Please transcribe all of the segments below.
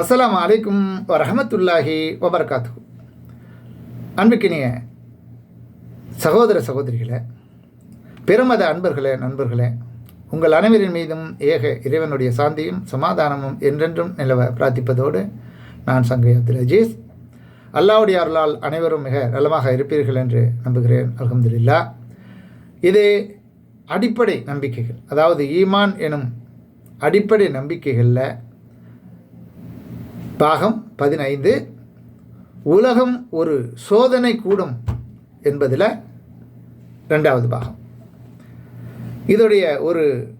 அஸ்லாம் அலைக்கும் வரஹமத்துல்லாஹி வபர்காத்து அன்புக்கினிய சகோதர சகோதரிகளே பெருமத அன்பர்களே நண்பர்களே உங்கள் அனைவரின் மீதும் ஏக இறைவனுடைய சாந்தியும் சமாதானமும் என்றென்றும் நிலவ பிரார்த்திப்பதோடு நான் சங்கை அப்துல் அஜீஸ். அல்லாவுடைய அருளால் அனைவரும் மிக நலமாக இருப்பீர்கள் என்று நம்புகிறேன். அல்ஹம்துலில்லா. இது அடிப்படை நம்பிக்கைகள். அதாவது ஈமான் எனும் அடிப்படை நம்பிக்கைகளில் பாகம் பதினைந்து. உலகம் ஒரு சோதனை கூடும் என்பதில் ரெண்டாவது பாகம். இதோடைய ஒரு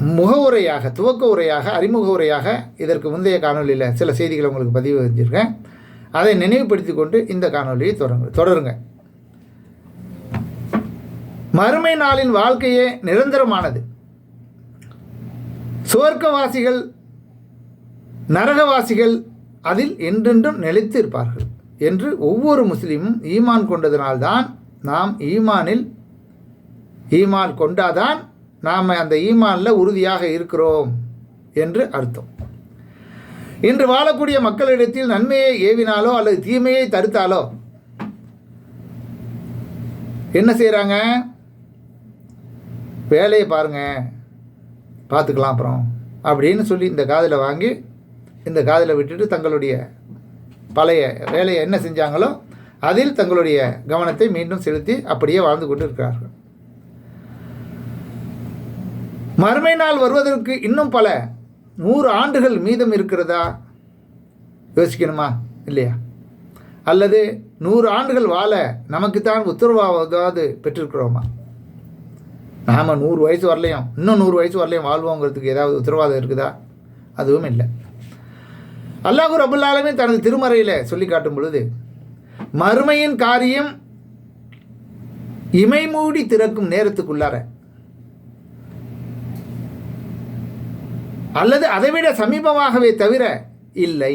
முகவுரையாக துவக்க உரையாக அறிமுக உரையாக இதற்கு முந்தைய காணொலியில் சில செய்திகளை உங்களுக்கு பதிவு செஞ்சுருக்கேன். அதை நினைவுபடுத்தி கொண்டு இந்த காணொலியை தொடங்க தொடருங்க. மறுமை நாளின் வாழ்க்கையே நிரந்தரமானது. சுவர்க்கவாசிகள் நரகவாசிகள் அதில் என்றென்றும் நிலைத்து இருப்பார்கள் என்று ஒவ்வொரு முஸ்லீமும் ஈமான் கொண்டதனால்தான் நாம் ஈமானில் ஈமான் கொண்டாதான் நாம் அந்த ஈமானில் உறுதியாக இருக்கிறோம் என்று அர்த்தம். இன்று வாழக்கூடிய மக்களிடத்தில் நன்மையை ஏவினாலோ அல்லது தீமையை தடுத்தாலோ என்ன செய்கிறாங்க வேலையை பாருங்கள் பார்த்துக்கலாம் அப்புறம் அப்படின்னு சொல்லி இந்த காதில் வாங்கி இந்த காதில் விட்டுட்டு தங்களுடைய பழைய வேலையை என்ன செஞ்சாங்களோ அதில் தங்களுடைய கவனத்தை மீண்டும் செலுத்தி அப்படியே வாழ்ந்து கொண்டு இருக்கிறார்கள் மறுமை நாள் வருவதற்கு இன்னும் பல நூறு ஆண்டுகள் மீதம் இருக்கிறதா? யோசிக்கணுமா? இல்லையா? அல்லது நூறு ஆண்டுகள் வாழ நமக்குத்தான் உத்தரவாவது பெற்றிருக்கிறோமா? நாம் நூறு வயசு வரலையும் இன்னும் நூறு வயசு வரலையும் வாழ்வோங்கிறதுக்கு ஏதாவது உத்தரவாதம் இருக்குதா? அதுவும் இல்லை. அல்லாஹு ரபுல்லாலுமே தனது திருமறையில் சொல்லி காட்டும் பொழுது மறுமையின் காரியம் இமை மூடி திறக்கும் நேரத்துக்குள்ளார. அல்லது அதைவிட சமீபமாகவே தவிர இல்லை.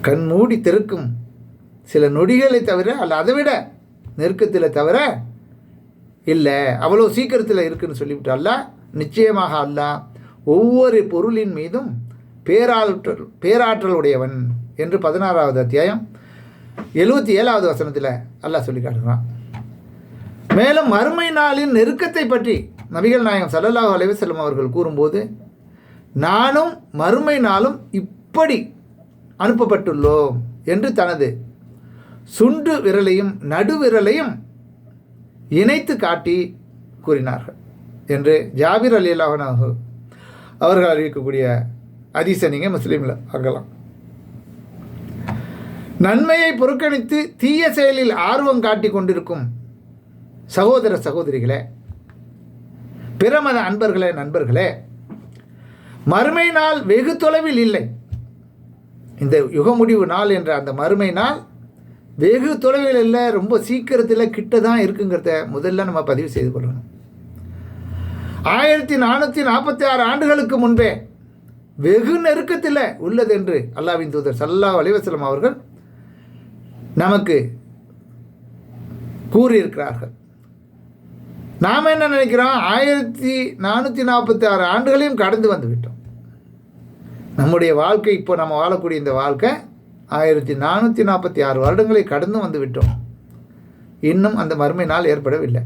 கண் மூடி திறக்கும் சில நொடிகளை தவிர அல்ல அதை விட நெருக்கத்தில் தவிர இல்லை. அவ்வளோ சீக்கிரத்தில் இருக்குன்னு சொல்லிவிட்டு அல்ல நிச்சயமாக அல்ல ஒவ்வொரு பொருளின் மீதும் பேராற்றல் பேராற்றலுடையவன் என்று பதினாறாவது அத்தியாயம் எழுபத்தி ஏழாவது வசனத்தில் அல்லாஹ் சொல்லி காட்டுகிறான். மேலும் மறுமை நாளின் நெருக்கத்தை பற்றி நபிகள் நாயகம் சல்லல்லாஹ் அலைவசல்லம் அவர்கள் கூறும்போது நானும் மறுமை நாளும் இப்படி அனுப்பப்பட்டுள்ளோம் என்று தனது சுண்டு விரலையும் நடுவிரலையும் இணைத்து காட்டி கூறினார்கள் என்று ஜாபிர் அலி அல்லாஹனாக அவர்கள் அறிவிக்கக்கூடிய அதிச நீங்கள் முஸ்லீமில் பார்க்கலாம். நன்மையை புறக்கணித்து தீய செயலில் ஆர்வம் காட்டி கொண்டிருக்கும் சகோதர சகோதரிகளே பிரமத அன்பர்களே நண்பர்களே மறுமை நாள் வெகு தொலைவில் இல்லை. இந்த யுக முடிவு நாள் என்ற அந்த மறுமை நாள் வெகு தொலைவில் இல்லை ரொம்ப சீக்கிரத்தில் கிட்ட தான் இருக்குங்கிறத முதல்ல நம்ம பதிவு செய்து கொள்ளணும். ஆயிரத்தி நானூற்றி நாற்பத்தி ஆறு ஆண்டுகளுக்கு முன்பே வெகு நெருக்கத்தில் உள்ளது என்று அல்லாவின் தூதர் சல்லா அலிவசலம் அவர்கள் நமக்கு கூறியிருக்கிறார்கள். நாம் என்ன நினைக்கிறோம்? ஆயிரத்தி நானூற்றி நாற்பத்தி ஆறு ஆண்டுகளையும் கடந்து வந்து விட்டோம். நம்முடைய வாழ்க்கை இப்போ நம்ம வாழக்கூடிய இந்த வாழ்க்கை ஆயிரத்தி நானூற்றி நாற்பத்தி ஆறு வருடங்களை கடந்து வந்து விட்டோம். இன்னும் அந்த மறுமை நாள் ஏற்படவில்லை.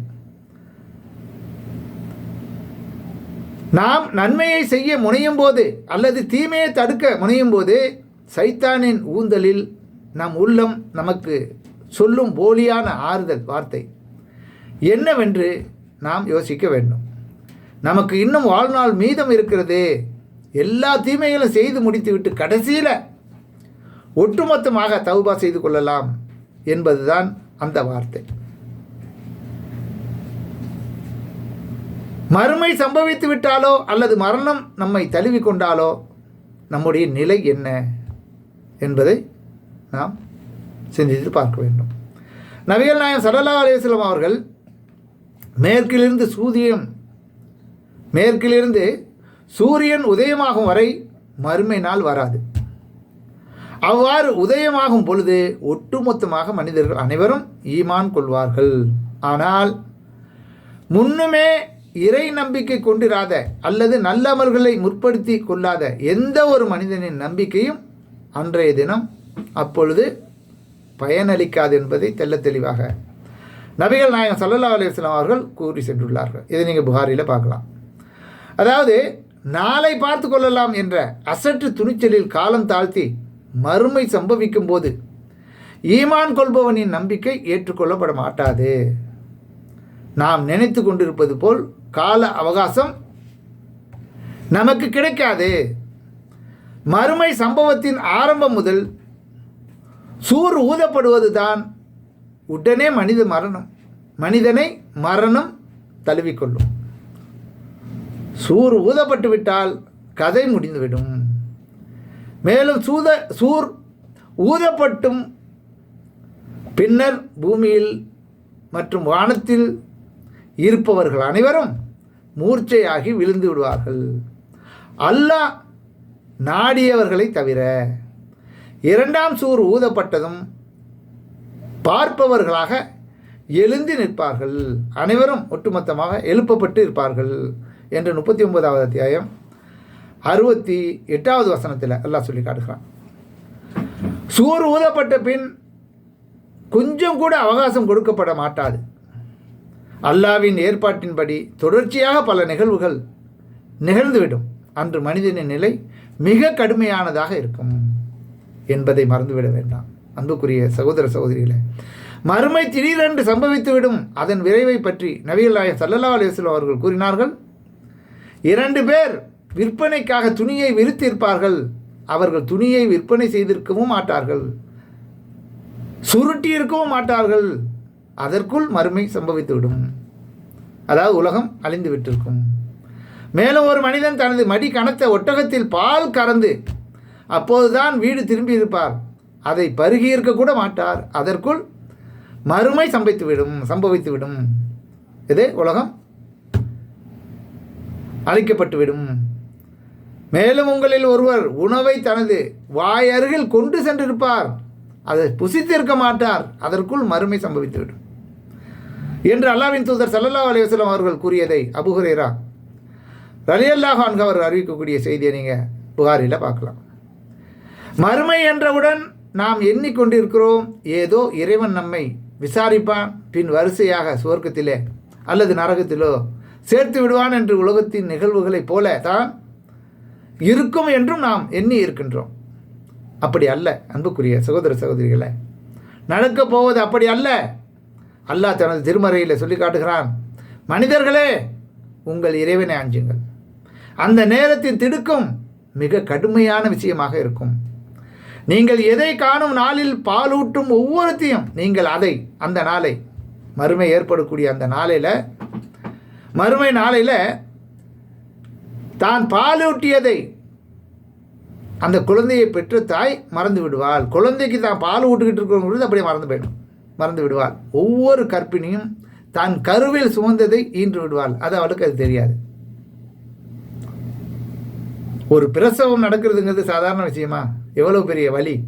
நாம் நன்மையை செய்ய முனையும் போது அல்லது தீமையை தடுக்க முனையும் போது சைத்தானின் ஊந்தலில் நம் உள்ளம் நமக்கு சொல்லும் போலியான ஆறுதல் வார்த்தை என்னவென்று நாம் யோசிக்க வேண்டும். நமக்கு இன்னும் வாழ்நாள் மீதம் இருக்கிறது. எல்லா தீமைகளும் செய்து முடித்துவிட்டு கடைசியில் ஒட்டுமொத்தமாக தௌபா செய்து கொள்ளலாம் என்பதுதான் அந்த வார்த்தை. மறுமை சம்பவித்து விட்டாலோ அல்லது மரணம் நம்மை தழுவி கொண்டாலோ நம்முடைய நிலை என்ன என்பதை நாம் சிந்தித்து பார்க்க வேண்டும். நபிகள் நாயம் சல்லா அலிஸ்லாம் அவர்கள் மேற்கிலிருந்து சூரியன் மேற்கிலிருந்து சூரியன் உதயமாகும் வரை மறுமை நாள் வராது. அவ்வாறு உதயமாகும் பொழுது ஒட்டுமொத்தமாக மனிதர்கள் அனைவரும் ஈமான் கொள்வார்கள். ஆனால் முன்னுமே இறை நம்பிக்கை கொண்டிராத அல்லது நல்லமல்களை முற்படுத்தி கொள்ளாத எந்த ஒரு மனிதனின் நம்பிக்கையும் அன்றைய தினம் அப்பொழுது பயனளிக்காது என்பதை தெல்ல தெளிவாக நபிகள் நாயகம் சல்லல்லா அலுவலாம் அவர்கள் கூறி சென்றுள்ளார்கள். இதை நீங்கள் புகாரியில் பார்க்கலாம். அதாவது நாளை பார்த்து கொள்ளலாம் என்ற அசற்று துணிச்சலில் காலம் தாழ்த்தி மறுமை சம்பவிக்கும் போது ஈமான் கொள்பவனின் நம்பிக்கை ஏற்றுக்கொள்ளப்பட மாட்டாது. நாம் நினைத்து கொண்டிருப்பது போல் கால அவகாசம் நமக்கு கிடைக்காது. மறுமை சம்பவத்தின் ஆரம்பம் முதல் சூர் ஊதப்படுவது தான் உடனே மனித மரணம். மனிதனை மரணம் தழுவிக்கொள்ளும். சூர் ஊதப்பட்டு விட்டால் கதை முடிந்துவிடும். மேலும் சூத சூர் ஊதப்பட்டும் பின்னர் பூமியில் மற்றும் வானத்தில் இருப்பவர்கள் அனைவரும் மூர்ச்சையாகி விழுந்து விடுவார்கள். அல்லாஹ் நாடியவர்களை தவிர இரண்டாம் சூர் ஊதப்பட்டதும் பார்ப்பவர்களாக எழுந்து நிற்பார்கள். அனைவரும் ஒட்டுமொத்தமாக எழுப்பப்பட்டு இருப்பார்கள் என்று முப்பத்தி ஒன்பதாவது அத்தியாயம் அறுபத்தி எட்டாவது வசனத்தில் எல்லாம் சொல்லி காட்டுகிறான். சூர் ஊதப்பட்ட பின் கொஞ்சம் கூட அவகாசம் கொடுக்கப்பட மாட்டாது. அல்லாவின் ஏற்பாட்டின்படி தொடர்ச்சியாக பல நிகழ்வுகள் நிகழ்ந்துவிடும். அன்று மனிதனின் நிலை மிக கடுமையானதாக இருக்கும் என்பதை மறந்துவிட வேண்டாம். அன்புக்குரிய சகோதர சகோதரிகளே மறுமை திடீரென்று சம்பவித்துவிடும். அதன் விரைவை பற்றி நபிகள் சல்லல்லா அலிஸ்லாம் அவர்கள் கூறினார்கள் இரண்டு பேர் விற்பனைக்காக துணியை விரித்திருப்பார்கள். அவர்கள் துணியை விற்பனை செய்திருக்கவும் மாட்டார்கள் சுருட்டி இருக்கவும் மாட்டார்கள். அதற்குள் மறுமை சம்பவித்துவிடும். அதாவது உலகம் அழிந்து விட்டிருக்கும். மேலும் ஒரு மனிதன் தனது மடி கனத்த ஒட்டகத்தில் பால் கறந்து அப்போதுதான் வீடு திரும்பி இருப்பார். அதை பருகி கூட மாட்டார். அதற்குள் மறுமை சம்பவித்துவிடும் சம்பவித்துவிடும். இது உலகம் அழிக்கப்பட்டுவிடும். மேலும் உங்களில் ஒருவர் உணவை தனது வாய் அருகில் கொண்டு சென்றிருப்பார். அதை புசித்திருக்க மாட்டார். அதற்குள் மறுமை சம்பவித்துவிடும். என்று அல்லாவின் தூதர் சல்லல்லா அலைவசலம் அவர்கள் கூறியதை அபுஹுரேரா ரலியல்லாஹ் அவர் அறிவிக்கக்கூடிய செய்தியை நீங்கள் புகாரில் பார்க்கலாம். மறுமை என்றவுடன் நாம் எண்ணிக்கொண்டிருக்கிறோம். ஏதோ இறைவன் நம்மை விசாரிப்பான் பின் வரிசையாக சுவர்க்கத்திலே அல்லது நரகத்திலோ சேர்த்து விடுவான் என்று உலகத்தின் நிகழ்வுகளைப் போல தான் இருக்கும் என்றும் நாம் எண்ணி இருக்கின்றோம். அப்படி அல்ல அன்புக்குரிய சகோதர சகோதரிகளை. நடக்கப் போவது அப்படி அல்ல. அல்லாஹ் தனது திருமறையில் சொல்லி காட்டுகிறான் மனிதர்களே உங்கள் இறைவனை அஞ்சுங்கள். அந்த நேரத்தின் திடுக்கும் மிக கடுமையான விஷயமாக இருக்கும். நீங்கள் எதை காணும் நாளில் பாலூட்டும் ஒவ்வொருத்தையும் நீங்கள் அதை அந்த நாளை மறுமை ஏற்படக்கூடிய அந்த நாளையில் மறுமை நாளையில் தான் பாலூட்டியதை அந்த குழந்தையை பெற்ற தாய் மறந்து விடுவாள். குழந்தைக்கு தான் பால் ஊட்டுக்கிட்டு இருக்கிறவங்களுக்கு அப்படியே மறந்து போயிடும். மறந்து விடுவாள். ஒவ்வொரு கற்பிணியும் தான் கருவில் சுமந்ததை ஈன்று விடுவாள். அது அவளுக்கு அது தெரியாது. ஒரு பிரசவம் நடக்கிறதுங்கிறது சாதாரண விஷயமா? எவ்வளோ பெரிய வலி?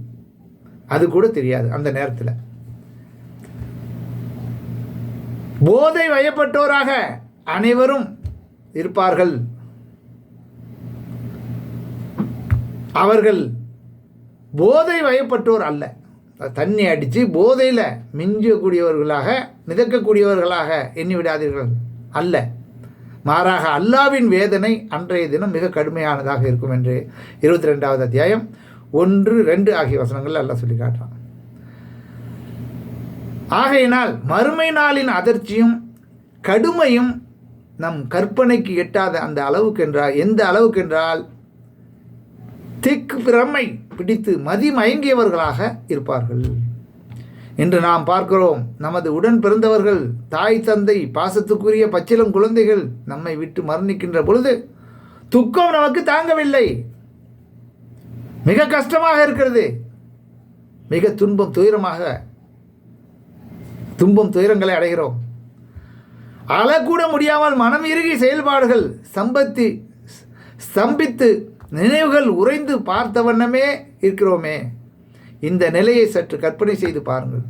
அது கூட தெரியாது அந்த நேரத்தில். போதை வயப்பட்டோராக அனைவரும் இருப்பார்கள். அவர்கள் போதை வயப்பட்டோர் அல்ல. தண்ணி அடித்து போதையில் மிஞ்சக்கூடியவர்களாக மிதக்கக்கூடியவர்களாக எண்ணி விடாதீர்கள் அல்ல. மாறாக அல்லாவின் வேதனை அன்றைய தினம் மிக கடுமையானதாக இருக்கும் என்று இருபத்தி ரெண்டாவது அத்தியாயம் ஒன்று ரெண்டு ஆகிய வசனங்கள் அல்ல சொல்லி காட்டுறான். ஆகையினால் மறுமை நாளின் அதிர்ச்சியும் கடுமையும் நம் கற்பனைக்கு எட்டாத அந்த அளவுக்கு என்றால் எந்த அளவுக்கு என்றால் திக்கு பிரமை பிடித்து மதிமயங்கியவர்களாக இருப்பார்கள். இன்று நாம் பார்க்கிறோம் நமது உடன் பிறந்தவர்கள் தாய் தந்தை பாசத்துக்குரிய பச்சிலம் குழந்தைகள் நம்மை விட்டு மரணிக்கின்ற பொழுது துக்கம் நமக்கு தாங்கவில்லை. மிக கஷ்டமாக இருக்கிறது. மிக துன்பம் துயரமாக துன்பம் துயரங்களை அடைகிறோம். அழக்கூட முடியாமல் மனம் இறுகி செயல்பாடுகள் சம்பத்தி ஸ்தம்பித்து நினைவுகள் உறைந்து பார்த்த வண்ணமே இருக்கிறோமே. இந்த நிலையை சற்று கற்பனை செய்து பாருங்கள்.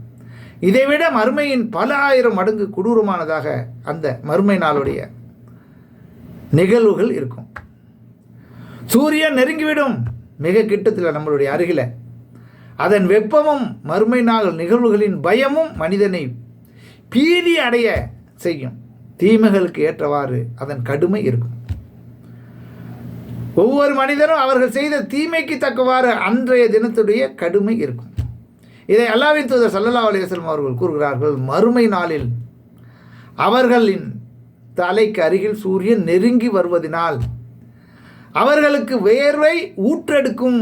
இதைவிட மறுமையின் பல ஆயிரம் மடங்கு கொடூரமானதாக அந்த மறுமை நாளுடைய நிகழ்வுகள் இருக்கும். சூரியன் நெருங்கிவிடும் மிக கிட்டத்தில் நம்மளுடைய அருகில். அதன் வெப்பமும் மறுமை நாள் நிகழ்வுகளின் பயமும் மனிதனை பீதி அடைய செய்யும். தீமைகளுக்கு ஏற்றவாறு அதன் கடுமை இருக்கும். ஒவ்வொரு மனிதரும் அவர்கள் செய்த தீமைக்கு தக்கவாறு அன்றைய தினத்துடைய கடுமை இருக்கும். இதை அல்லாவின் தூதர் சல்லல்லா அலிவசலம் அவர்கள் கூறுகிறார்கள் மறுமை நாளில் அவர்களின் தலைக்கு அருகில் சூரியன் நெருங்கி வருவதனால் அவர்களுக்கு வேர்வை ஊற்றெடுக்கும்.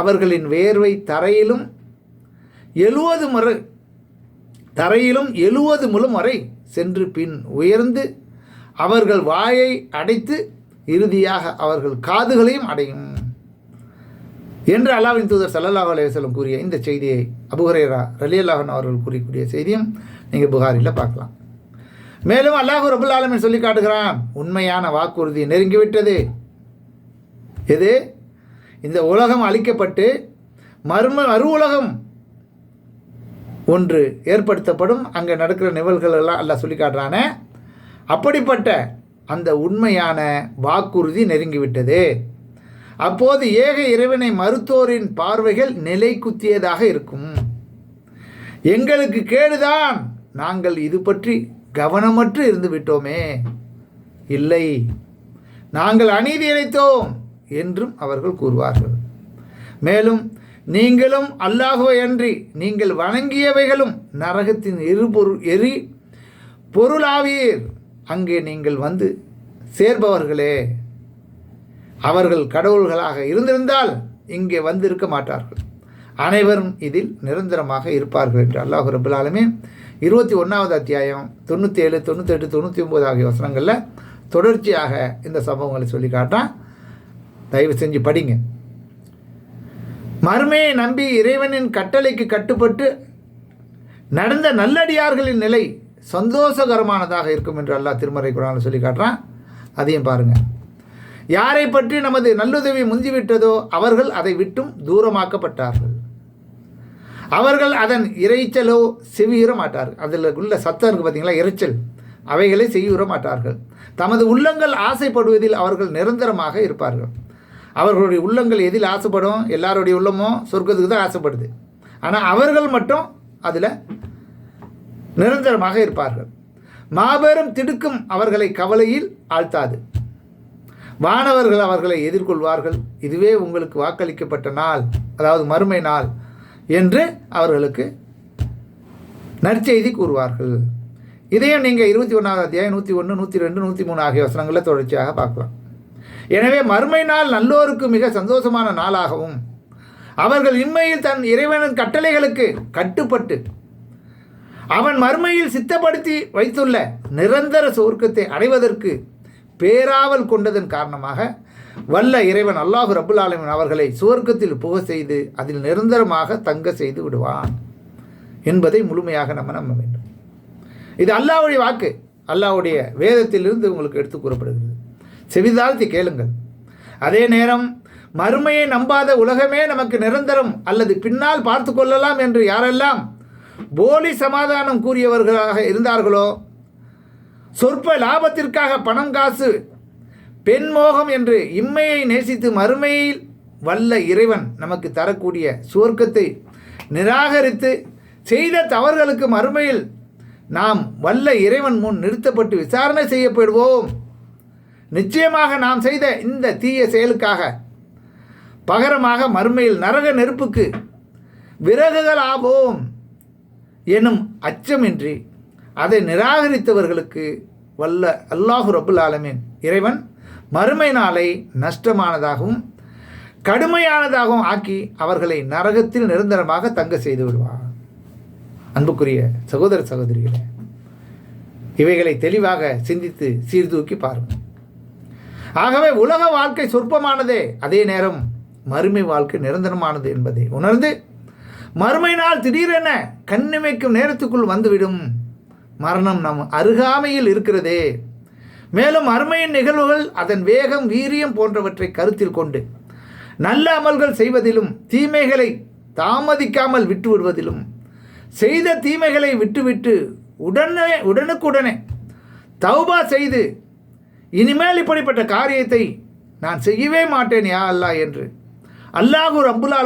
அவர்களின் வேர்வை தரையிலும் எழுவது முறை தரையிலும் எழுவது முழு வரை சென்று பின் உயர்ந்து அவர்கள் வாயை அடைத்து இறுதியாக அவர்கள் காதுகளையும் அடையும். என்று அல்லாவின் தூதர் சல்லல்லாஹ் அலையம் கூறிய இந்த செய்தியை அபுஹரேரா ரலி அல்லாஹன் அவர்கள் கூறக்கூடிய செய்தியும் நீங்கள் புகாரில் பார்க்கலாம். மேலும் அல்லாஹூ ரபுல் ஆலமின் சொல்லி காட்டுகிறான் உண்மையான வாக்குறுதி நெருங்கிவிட்டது. எது? இந்த உலகம் அழிக்கப்பட்டு மர்ம மறு உலகம் ஒன்று ஏற்படுத்தப்படும். அங்கே நடக்கிற நிகழ்வுகள் எல்லாம் எல்லாம் சொல்லி காட்டுறானே. அப்படிப்பட்ட அந்த உண்மையான வாக்குறுதி நெருங்கிவிட்டது. அப்போது ஏக இறைவனை மருத்துவரின் பார்வைகள் நிலை குத்தியதாக இருக்கும். எங்களுக்கு கேடுதான். நாங்கள் இது பற்றி கவனமற்று இருந்து விட்டோமே. இல்லை நாங்கள் அநீதி இழைத்தோம் என்றும் அவர்கள் கூறுவார்கள். மேலும் நீங்களும் அல்லாஹுவையன்றி நீங்கள் வணங்கியவைகளும் நரகத்தின் எரிபொருள் எரி பொருளாவீர். அங்கே நீங்கள் வந்து சேர்பவர்களே. அவர்கள் கடவுள்களாக இருந்திருந்தால் இங்கே வந்து இருக்க மாட்டார்கள். அனைவரும் இதில் நிரந்தரமாக இருப்பார்கள் என்று அல்லாஹு ரபுல்லாலுமே இருபத்தி ஒன்றாவது அத்தியாயம் தொண்ணூற்றி ஏழு தொண்ணூத்தெட்டு தொண்ணூற்றி ஒம்பது ஆகிய வசனங்களில் தொடர்ச்சியாக இந்த சம்பவங்களை சொல்லி காட்டான் தயவு செஞ்சு படிங்க. மறுமையை நம்பி இறைவனின் கட்டளைக்கு கட்டுப்பட்டு நடந்த நல்லடியார்களின் நிலை சந்தோஷகரமானதாக இருக்கும் என்று அல்லாஹ் திருமறை குரான் சொல்லி காட்டுறான். அதையும் பாருங்கள் யாரை பற்றி நமது நல்லுதவி முந்திவிட்டதோ அவர்கள் அதை விட்டும் தூரமாக்கப்பட்டார்கள். அவர்கள் அதன் இறைச்சலோ செவியுற மாட்டார்கள். அதில் உள்ள சத்தம் இருக்குது பார்த்தீங்களா இறைச்சல். அவைகளை செய்யுற மாட்டார்கள். தமது உள்ளங்கள் ஆசைப்படுவதில் அவர்கள் நிரந்தரமாக இருப்பார்கள். அவர்களுடைய உள்ளங்கள் எதில் ஆசைப்படும்? எல்லாருடைய உள்ளமும் சொர்க்கத்துக்கு தான் ஆசைப்படுது. ஆனால் அவர்கள் மட்டும் அதில் நிரந்தரமாக இருப்பார்கள். மாபெரும் திடுக்கும் அவர்களை கவலையில் ஆழ்த்தாது. வானவர்கள் அவர்களை எதிர்கொள்வார்கள். இதுவே உங்களுக்கு வாக்களிக்கப்பட்ட நாள் அதாவது மறுமை நாள் என்று அவர்களுக்கு நற்செய்தி கூறுவார்கள். இதையும் நீங்கள் இருபத்தி ஒன்றாவது அத்தியாயம் நூற்றி ஒன்று நூற்றி ரெண்டு நூற்றி மூணு ஆகிய வசனங்களில் தொடர்ச்சியாக பார்க்கலாம். எனவே மறுமை நாள் நல்லோருக்கு மிக சந்தோஷமான நாளாகவும் அவர்கள் இன்மையில் தன் இறைவனின் கட்டளைகளுக்கு கட்டுப்பட்டு அவன் மறுமையில் சித்தப்படுத்தி வைத்துள்ள நிரந்தர சொர்க்கத்தை அடைவதற்கு பேராவல் கொண்டதன் காரணமாக வல்ல இறைவன் அல்லாஹு ரபுல் ஆலமின் அவர்களை சுவர்க்கத்தில் புக செய்து அதில் நிரந்தரமாக தங்க செய்து விடுவான் என்பதை முழுமையாக நம்ம நம்ப வேண்டும். இது அல்லாவுடைய வாக்கு. அல்லாவுடைய வேதத்திலிருந்து உங்களுக்கு எடுத்து கூறப்படுகிறது. செவிதாழ்த்தி கேளுங்கள். அதே நேரம் மறுமையை நம்பாத உலகமே நமக்கு நிரந்தரம் அல்லது பின்னால் பார்த்து கொள்ளலாம் என்று யாரெல்லாம் போலி சமாதானம் கூறியவர்களாக இருந்தார்களோ? சொற்ப லாபத்திற்காக பணம் காசு பெண் மோகம் என்று இம்மையை நேசித்து மறுமையில் வல்ல இறைவன் நமக்கு தரக்கூடிய சுவர்க்கத்தை நிராகரித்து செய்த தவறுகளுக்கு மறுமையில் நாம் வல்ல இறைவன் முன் நிறுத்தப்பட்டு விசாரணை செய்யப்படுவோம். நிச்சயமாக நாம் செய்த இந்த தீய செயலுக்காக பகரமாக மறுமையில் நரக நெருப்புக்கு விறகுகள் ஆவோம் எனும் அச்சமின்றி அதை நிராகரித்தவர்களுக்கு வல்ல அல்லாஹு ரபுல் ஆலமின் இறைவன் மறுமை நாளை நஷ்டமானதாகவும் கடுமையானதாகவும் ஆக்கி அவர்களை நரகத்தில் நிரந்தரமாக தங்க செய்து விடுவார். அன்புக்குரிய சகோதர சகோதரிகளே இவைகளை தெளிவாக சிந்தித்து சீர்தூக்கி பாருங்கள். ஆகவே உலக வாழ்க்கை சொற்பமானதே அதே நேரம் மறுமை வாழ்க்கை நிரந்தரமானது என்பதை உணர்ந்து மறுமை நாள் திடீரென கண்ணிமைக்கும் நேரத்துக்குள் வந்துவிடும். மரணம் நம் அருகாமையில் இருக்கிறதே. மேலும் அருமையின் நிகழ்வுகள் அதன் வேகம் வீரியம் போன்றவற்றை கருத்தில் கொண்டு நல்ல அமல்கள் செய்வதிலும் தீமைகளை தாமதிக்காமல் விட்டு விடுவதிலும் செய்த தீமைகளை விட்டுவிட்டு உடனே உடனுக்குடனே தௌபா செய்து இனிமேல் இப்படிப்பட்ட காரியத்தை நான் செய்யவே மாட்டேன் யா அல்லாஹ் என்று. அல்லாஹூர் ரப்புல்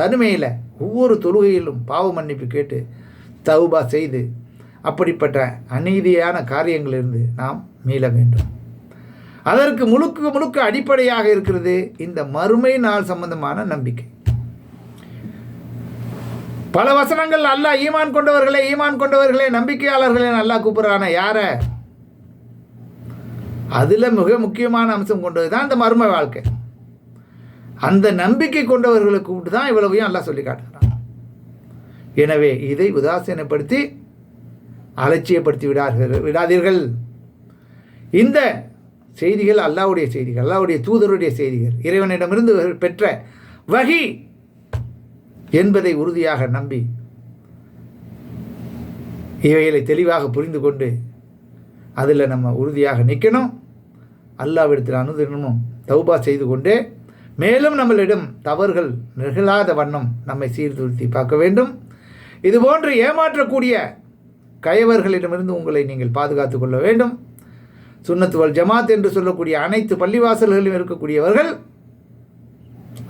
தனிமையில் ஒவ்வொரு தொழுகையிலும் பாவ மன்னிப்பு கேட்டு தௌபா செய்து அப்படிப்பட்ட அநீதியான காரியங்களிலிருந்து நாம் மீள வேண்டும். அதற்கு முழுக்க முழுக்க அடிப்படையாக இருக்கிறது இந்த மறுமை நாள் சம்பந்தமான நம்பிக்கை. பல வசனங்கள் அல்லாஹ் ஈமான் கொண்டவர்களே ஈமான் கொண்டவர்களே நம்பிக்கையாளர்களே நல்லா கூப்பிடுறான. யார? அதில் மிக முக்கியமான அம்சம் கொண்டது தான் இந்த மர்ம வாழ்க்கை. அந்த நம்பிக்கை கொண்டவர்களை கூப்பிட்டு தான் இவ்வளவையும் அல்லாஹ் சொல்லி காட்டுகிறான். எனவே இதை உதாசீனப்படுத்தி அலட்சியப்படுத்தி விடார்கள் விடாதீர்கள். இந்த செய்திகள் அல்லாவுடைய செய்திகள் அல்லாவுடைய தூதருடைய செய்திகள் இறைவனிடமிருந்து பெற்ற வகி என்பதை உறுதியாக நம்பி இவைகளை தெளிவாக புரிந்து கொண்டு அதில் நம்ம உறுதியாக நிற்கணும் அல்லாவிடத்தில் அனுதினமும் தௌபா செய்து கொண்டே மேலும் நம்மளிடம் தவறுகள் நிகழாத வண்ணம் நம்மை சீர்திருத்தி பார்க்க வேண்டும். இதுபோன்று ஏமாற்றக்கூடிய கயவர்களிடமிருந்து உங்களை நீங்கள் பாதுகாத்து கொள்ள வேண்டும். சுன்னத்துவல் ஜமாத் என்று சொல்லக்கூடிய அனைத்து பள்ளிவாசல்களிலும் இருக்கக்கூடியவர்கள்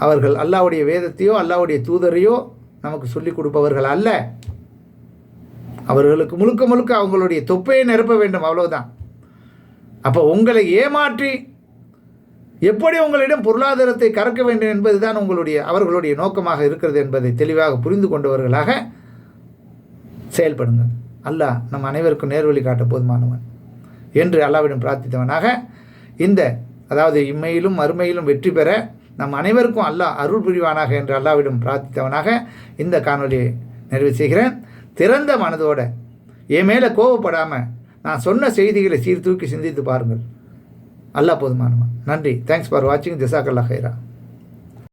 அவர்கள் அல்லாவுடைய வேதத்தையோ அல்லாவுடைய தூதரையோ நமக்கு சொல்லிக் கொடுப்பவர்கள் அல்ல. அவர்களுக்கு முழுக்க முழுக்க அவங்களுடைய தொப்பையை நிரப்ப வேண்டும் அவ்வளோதான் அப்போ உங்களை ஏமாற்றி எப்படி உங்களிடம் பொருளாதாரத்தை கறக்க வேண்டும் என்பதுதான் உங்களுடைய அவர்களுடைய நோக்கமாக இருக்கிறது என்பதை தெளிவாக புரிந்து கொண்டவர்களாக செயல்படுங்கள். அல்லாஹ் நம் அனைவருக்கும் நேர்வழி காட்ட போதுமானவன் என்று அல்லாவிடம் பிரார்த்தித்தவனாக இந்த அதாவது இம்மையிலும் மறுமையிலும் வெற்றி பெற நம் அனைவருக்கும் அல்லாஹ் அருள் புரிவானாக என்று அல்லாவிடம் பிரார்த்தித்தவனாக இந்த காணொலியை நிறைவு செய்கிறேன். திறந்த மனதோட என் மேலே கோவப்படாமல் நான் சொன்ன செய்திகளை சீர்தூக்கி சிந்தித்து பாருங்கள். அல்லாஹ் போதுமானவன் நன்றி. தேங்க்ஸ் ஃபார் வாட்சிங் ஜிசாக்கல்லா ஹைரா